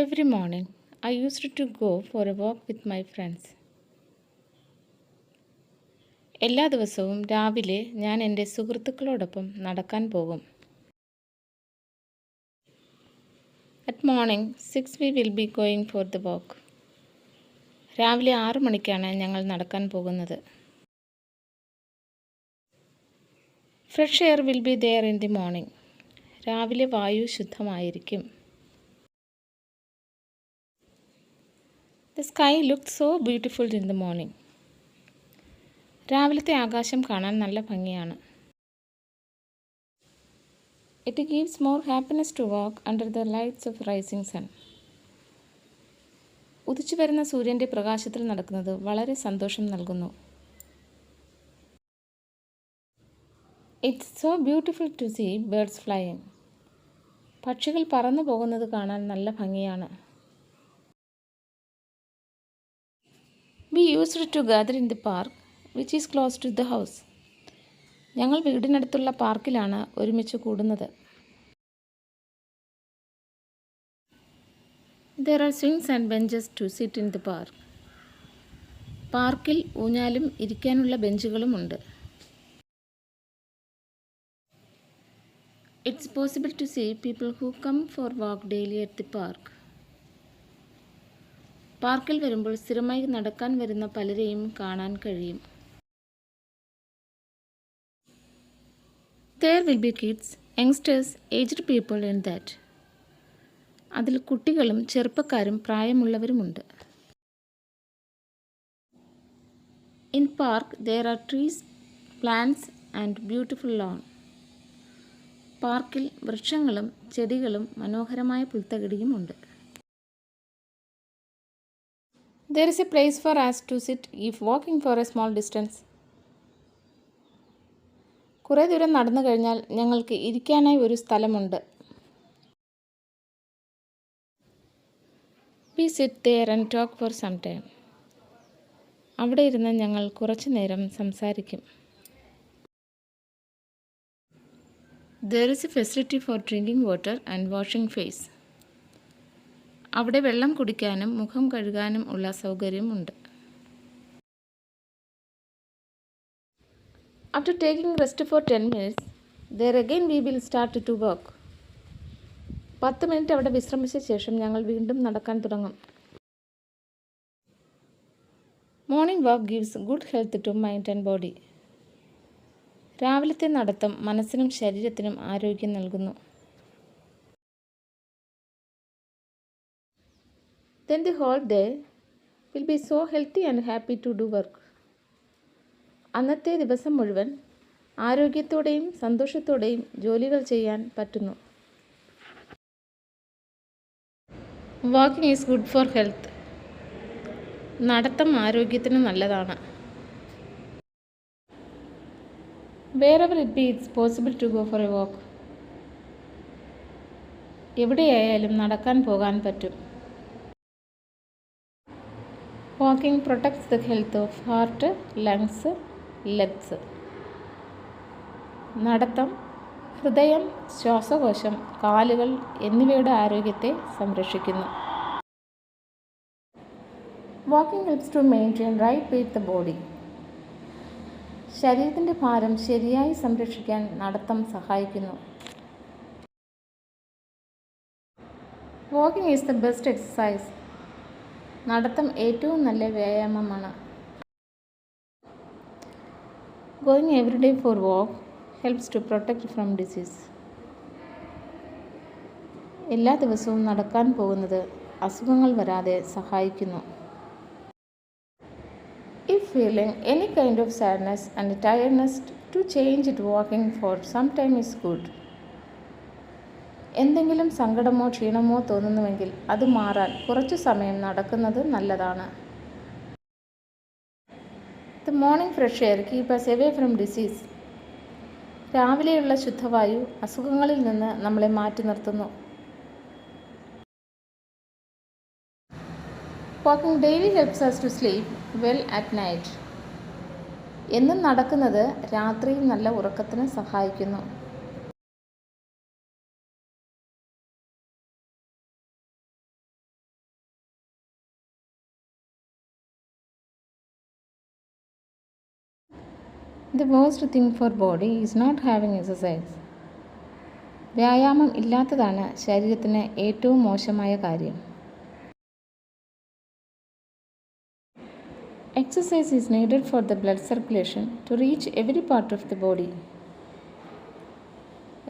Every morning, I used to go for a walk with my friends. എല്ലാ ദിവസവും രാവിലെ ഞാൻ എന്റെ സുഹൃത്തുക്കളോടൊപ്പം നടക്കാൻ പോകും. At morning six we will be going for the walk രാവിലെ ആറു മണിക്കാണ് ഞങ്ങൾ നടക്കാൻ പോകുന്നത്. Fresh air will be there in the morning രാവിലെ വായു ശുദ്ധമായിരിക്കും. The sky look so beautiful in the morning രാവിലത്തെ ആകാശം കാണാൻ നല്ല ഭംഗിയാണ്. It gives more happiness to walk under the lights of rising sun ഉദിച്ചു വരുന്ന സൂര്യന്റെ പ്രകാശത്തിൽ നടക്കുന്നത് വളരെ സന്തോഷം നൽകുന്നു. It's so beautiful to see birds flying പക്ഷികൾ പറന്നു പോകുന്നത് കാണാൻ നല്ല ഭംഗിയാണ്. Used to gather in the park which is close to the house ഞങ്ങൾ വീടിനടുത്തുള്ള പാർക്കിലാണ് ഒരുമിച്ച് കൂടുന്നത്. There are swings and benches to sit in the park പാർക്കിൽ ഊഞ്ഞാലും ഇരിക്കാനുള്ള ബെഞ്ചുകളുമുണ്ട് it's possible to see people who come for walk daily at the park പാർക്കിൽ വരുമ്പോൾ സ്ഥിരമായി നടക്കാൻ വരുന്ന പലരെയും കാണാൻ കഴിയും. There will be kids youngsters aged people in that അതിൽ കുട്ടികളും ചെറുപ്പക്കാരും പ്രായമുള്ളവരുമുണ്ട്. In park there are trees plants and beautiful lawn പാർക്കിൽ വൃക്ഷങ്ങളും ചെടികളും മനോഹരമായ പുൽത്തകിടിയുമുണ്ട് There is a place for us to sit if walking for a small distance. കുറേ ദൂരം നടന്നു കഴിഞ്ഞാൽ ഞങ്ങൾക്ക് ഇരിക്കാനായി ഒരു സ്ഥലമുണ്ട്. We sit there and talk for some time അവിടെ ഇരുന്ന് ഞങ്ങൾ കുറച്ചു നേരം സംസാരിക്കും. There is a facility for drinking water and washing face അവിടെ വെള്ളം കുടിക്കാനും മുഖം കഴുകാനും ഉള്ള സൗകര്യമുണ്ട്. After taking rest for ten minutes there again we will start to work പത്ത് മിനിറ്റ് അവിടെ വിശ്രമിച്ച ശേഷം ഞങ്ങൾ വീണ്ടും നടക്കാൻ തുടങ്ങും. Morning work gives good health to mind and body രാവിലത്തെ നടത്തം മനസ്സിനും ശരീരത്തിനും ആരോഗ്യം നൽകുന്നു. Then the whole day will be so healthy and happy to do work. അന്നത്തെ ദിവസം മുഴുവൻ ആരോഗ്യത്തോടെയും സന്തോഷത്തോടെയും ജോലികൾ ചെയ്യാൻ പറ്റുന്നു. Walking is good for health നടത്തം ആരോഗ്യത്തിന് നല്ലതാണ്. Wherever it be it's possible to go for a walk എവിടെയായാലും നടക്കാൻ പോകാൻ പറ്റും. Walking protects the health of heart lungs legs നടത്തം ഹൃദയം ശ്വാസകോശം കാലുകൾ എന്നിവയുടെ ആരോഗ്യത്തെ സംരക്ഷിക്കുന്നു. Walking helps to maintain right weight the body ശരീരത്തിന്റെ ഭാരം ശരിയായി സംരക്ഷിക്കാൻ നടത്തം സഹായിക്കുന്നു. Walking is the best exercise നടത്തം ഏറ്റവും നല്ല വ്യായാമമാണ്. Going every day for walk helps to protect from disease എല്ലാ ദിവസവും നടക്കാൻ പോകുന്നത് അസുഖങ്ങൾ വരാതെ സഹായിക്കുന്നു. If feeling any kind of sadness and tiredness to change it walking for some time is good എന്തെങ്കിലും സങ്കടമോ ക്ഷീണമോ തോന്നുന്നുവെങ്കിൽ അത് മാറാൻ കുറച്ചു സമയം നടക്കുന്നത് നല്ലതാണ്. The morning fresh air keep us away from disease രാവിലെയുള്ള ശുദ്ധവായു അസുഖങ്ങളിൽ നിന്ന് നമ്മളെ മാറ്റി നിർത്തുന്നു. Walking daily helps us to sleep well at night എന്നും നടക്കുന്നത് രാത്രിയിൽ നല്ല ഉറക്കത്തിന് സഹായിക്കുന്നു. The waste thing for body is not having exercise വ്യായാമം ഇല്ലാത്തതാണ് ശരീരത്തിന് ഏറ്റവും മോശമായ കാര്യം. Exercise is needed for the blood circulation to reach every part of the body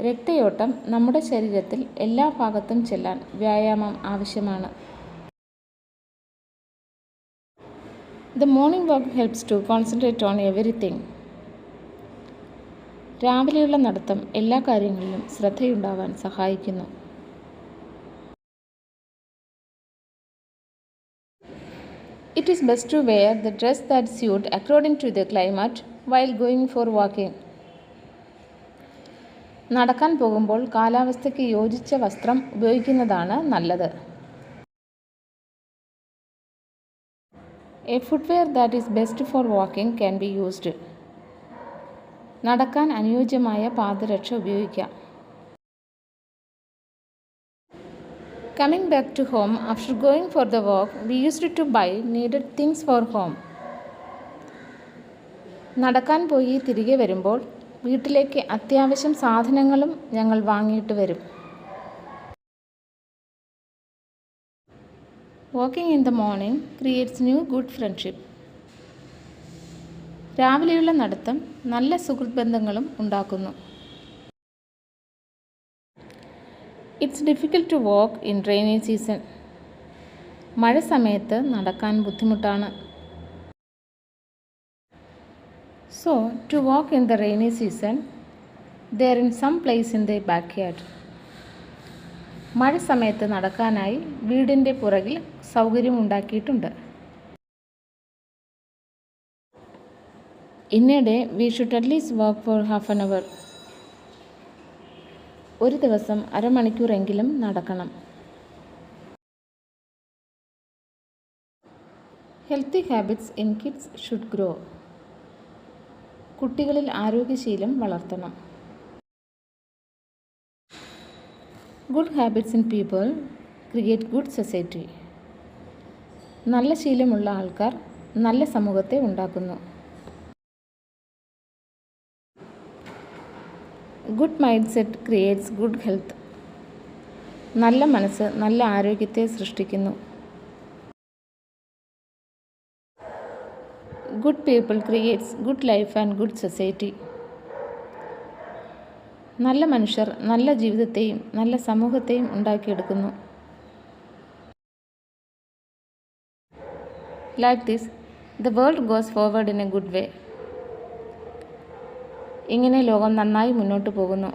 രക്തയോട്ടം നമ്മുടെ ശരീരത്തിൽ എല്ലാ ഭാഗത്തും ചെല്ലാൻ വ്യായാമം ആവശ്യമാണ്. The morning walk helps to concentrate on everything രാവിലെയുള്ള നടത്തം എല്ലാ കാര്യങ്ങളിലും ശ്രദ്ധയുണ്ടാവാൻ സഹായിക്കുന്നു. It is best to wear the dress that suit according to the climate while going for walking നടക്കാൻ പോകുമ്പോൾ കാലാവസ്ഥയ്ക്ക് യോജിച്ച വസ്ത്രം ഉപയോഗിക്കുന്നതാണ് നല്ലത്. A footwear that is best for walking can be used നടക്കാൻ അനുയോജ്യമായ പാദരക്ഷ ഉപയോഗിക്കാം. Coming back to home after going for the walk we used to buy needed things for home നടക്കാൻ പോയി തിരികെ വരുമ്പോൾ വീട്ടിലേക്ക് അത്യാവശ്യം സാധനങ്ങളും ഞങ്ങൾ വാങ്ങിയിട്ട് വരും. Walking in the morning creates new good friendship രാവിലെയുള്ള നടത്തം നല്ല സുഹൃത്ത് ബന്ധങ്ങളും ഉണ്ടാക്കുന്നു. It's difficult to walk in rainy season മഴ സമയത്ത് നടക്കാൻ ബുദ്ധിമുട്ടാണ്. So to walk in the rainy season there in some place in the back yard മഴ സമയത്ത് നടക്കാനായി വീടിന്റെ പുറകിൽ സൗകര്യമുണ്ടാക്കിയിട്ടുണ്ട് in a day we should at least work for half an hour ഒരു ദിവസം അരമണിക്കൂറെങ്കിലും നടക്കണം. Healthy habits in kids should grow കുട്ടികളിൽ ആരോഗ്യശീലം വളർത്തണം. Good habits in people create good society നല്ല ശീലമുള്ള ആൾക്കാർ നല്ല സമൂഹത്തെ ഉണ്ടാക്കുന്നു. Good mind set creates good health നല്ല മനസ്സ് നല്ല ആരോഗ്യത്തെ സൃഷ്ടിക്കുന്നു. Good people creates good life and good society നല്ല മനുഷ്യർ നല്ല ജീവിതത്തെയും നല്ല സമൂഹത്തെയും ഉണ്ടാക്കിയെടുക്കുന്നു. Like this the world goes forward in a good way ഇങ്ങനെ ലോകം നന്നായി മുന്നോട്ട് പോകുന്നു.